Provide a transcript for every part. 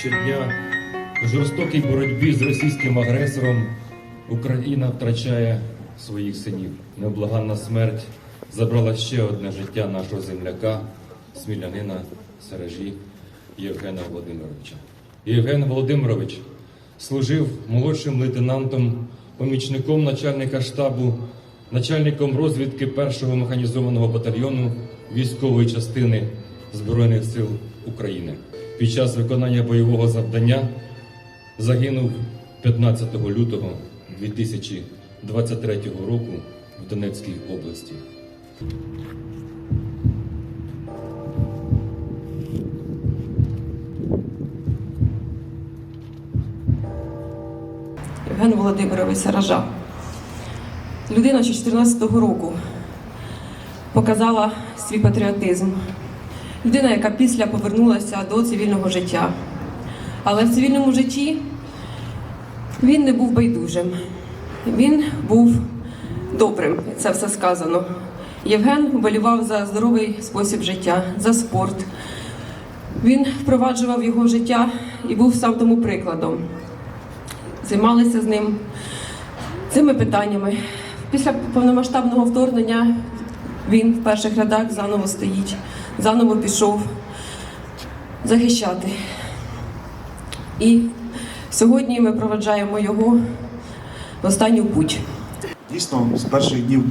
Щодня в жорстокій боротьбі з російським агресором Україна втрачає своїх синів. Невблаганна смерть забрала ще одне життя нашого земляка, смілянина Сережі Євгена Володимировича. Євген Володимирович служив молодшим лейтенантом, помічником начальника штабу, начальником розвідки першого механізованого батальйону військової частини Збройних сил України. Під час виконання бойового завдання загинув 15 лютого 2023 року в Донецькій області. Євген Володимирович Саража. Людина, що 14-го року показала свій патріотизм. Людина, яка після повернулася до цивільного життя. Але в цивільному житті він не був байдужим. Він був добрим, це все сказано. Євген вболівав за здоровий спосіб життя, за спорт. Він впроваджував його життя і був сам тому прикладом займалися з ним цими питаннями. Після повномасштабного вторгнення він в перших рядах заново стоїть, заново пішов захищати. І сьогодні ми проведжаємо його в останню путь. Дійсно, з перших днів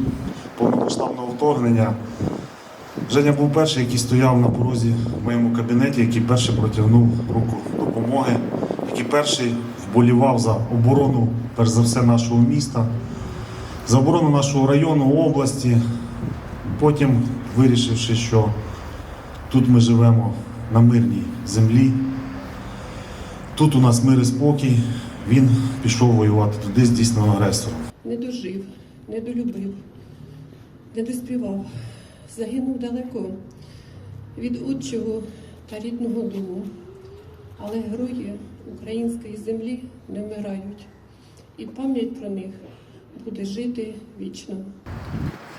повномасштабного вторгнення Женя був перший, який стояв на порозі в моєму кабінеті, який перший протягнув руку допомоги, який перший вболівав за оборону, перш за все, нашого міста, за оборону нашого району, області. Потім, вирішивши, що тут ми живемо на мирній землі, тут у нас мир і спокій, він пішов воювати туди з дійсним агресором. Не дожив, не долюбив, не доспівав, загинув далеко від отчого та рідного дому. Але герої української землі не вмирають, і пам'ять про них буде жити вічно.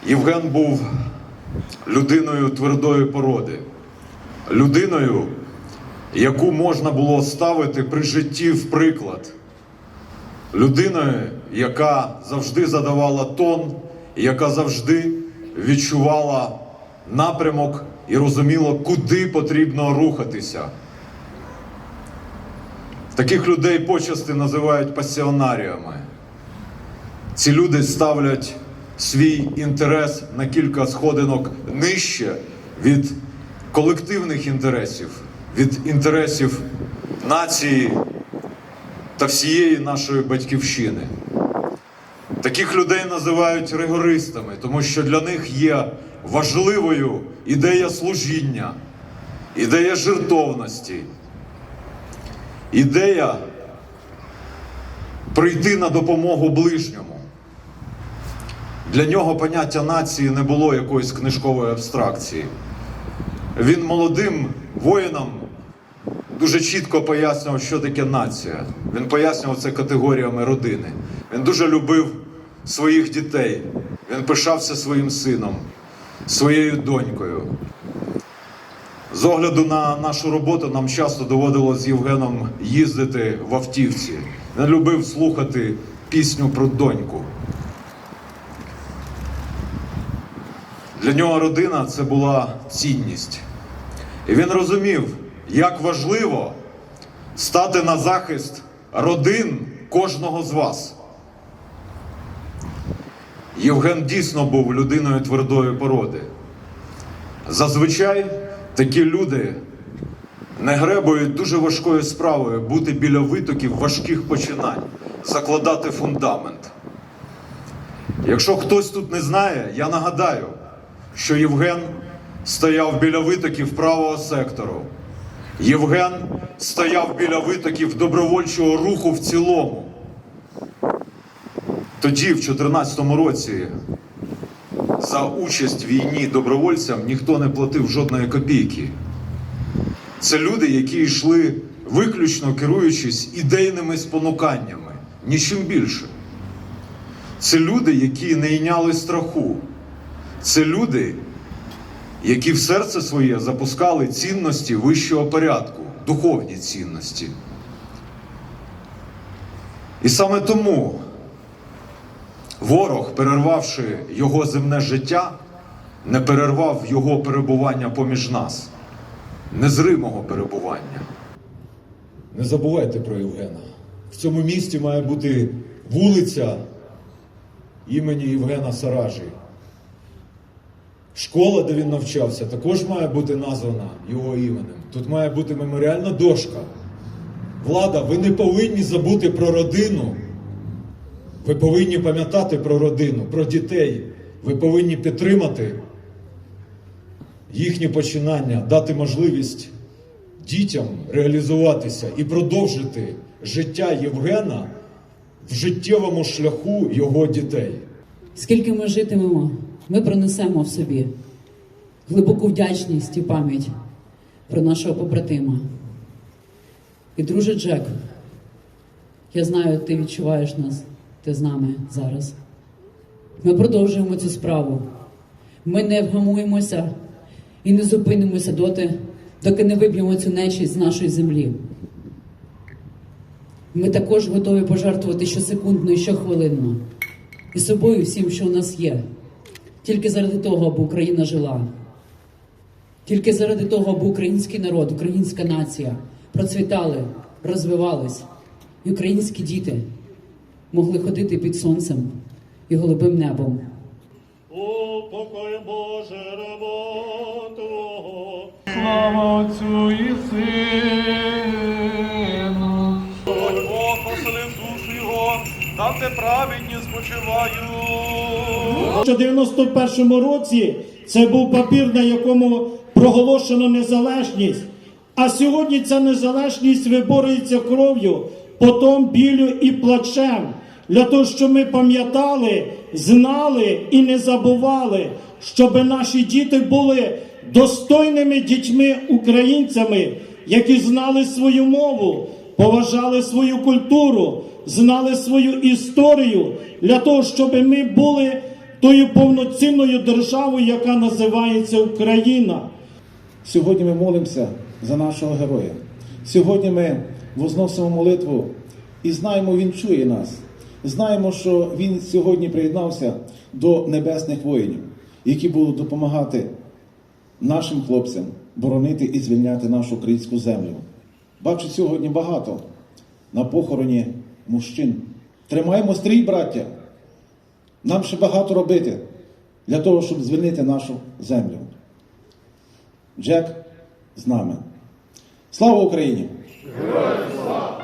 Євген був людиною твердої породи, людиною, яку можна було ставити при житті в приклад, людиною, яка завжди задавала тон, яка завжди відчувала напрямок і розуміла, куди потрібно рухатися. Таких людей почасти називають пасіонаріями. Ці люди ставлять свій інтерес на кілька сходинок нижче від колективних інтересів, від інтересів нації та всієї нашої батьківщини. Таких людей називають ригористами, тому що для них є важливою ідея служіння, ідея жертовності, ідея прийти на допомогу ближньому. Для нього поняття нації не було якоїсь книжкової абстракції. Він молодим воїнам дуже чітко пояснював, що таке нація. Він пояснював це категоріями родини. Він дуже любив своїх дітей. Він пишався своїм сином, своєю донькою. З огляду на нашу роботу нам часто доводилось з Євгеном їздити в автівці. Він любив слухати пісню про доньку. Для нього родина це була цінність. І він розумів, як важливо стати на захист родин кожного з вас. Євген дійсно був людиною твердої породи. Зазвичай такі люди не гребують дуже важкою справою бути біля витоків важких починань, закладати фундамент. Якщо хтось тут не знає, я нагадаю, що Євген стояв біля витоків правого сектору. Євген стояв біля витоків добровольчого руху в цілому. Тоді, в 2014 році, за участь в війні добровольцям ніхто не платив жодної копійки. Це люди, які йшли виключно керуючись ідейними спонуканнями, нічим більше. Це люди, які не йняли страху. Це люди, які в серце своє запускали цінності вищого порядку. духовні цінності. І саме тому ворог, перервавши його земне життя, не перервав його перебування поміж нас, незримого перебування. Не забувайте про Євгена. В цьому місті має бути вулиця імені Євгена Саражі. Школа, де він навчався, також має бути названа його іменем. Тут має бути меморіальна дошка. Влада, ви не повинні забути про родину. Ви повинні пам'ятати про родину, про дітей. Ви повинні підтримати їхні починання, дати можливість дітям реалізуватися і продовжити життя Євгена в життєвому шляху його дітей. Скільки ми житимемо, ми пронесемо в собі глибоку вдячність і пам'ять про нашого побратима. І, друже Джек, я знаю, ти відчуваєш нас, ти з нами зараз. Ми продовжуємо цю справу. Ми не вгамуємося і не зупинимося доти, доки не виб'ємо цю нечість з нашої землі. Ми також готові пожертвувати щосекундно і щохвилинно і собою всім, що у нас є, тільки заради того, аби Україна жила, тільки заради того, аби український народ, українська нація процвітали, розвивались, і українські діти могли ходити під сонцем і голубим небом. Упокой Боже Твого. Слава Отцю і Сину. Бог поселив душу його, там де праведні спочивають. У 91-му році це був папір, на якому проголошено незалежність. А сьогодні ця незалежність виборюється кров'ю, потом білю і плачем. Для того, щоб ми пам'ятали, знали і не забували, щоб наші діти були достойними дітьми українцями, які знали свою мову, поважали свою культуру, знали свою історію, для того, щоб ми були тою повноцінною державою, яка називається Україна. Сьогодні ми молимося за нашого героя. Сьогодні ми возносимо молитву і знаємо, Він чує нас. Знаємо, що Він сьогодні приєднався до небесних воїнів, які будуть допомагати нашим хлопцям боронити і звільняти нашу українську землю. Бачу сьогодні багато на похороні мужчин. Тримаємо стрій, браття. Нам ще багато робити для того, щоб звільнити нашу землю. Джек з нами. Слава Україні! Героям слава!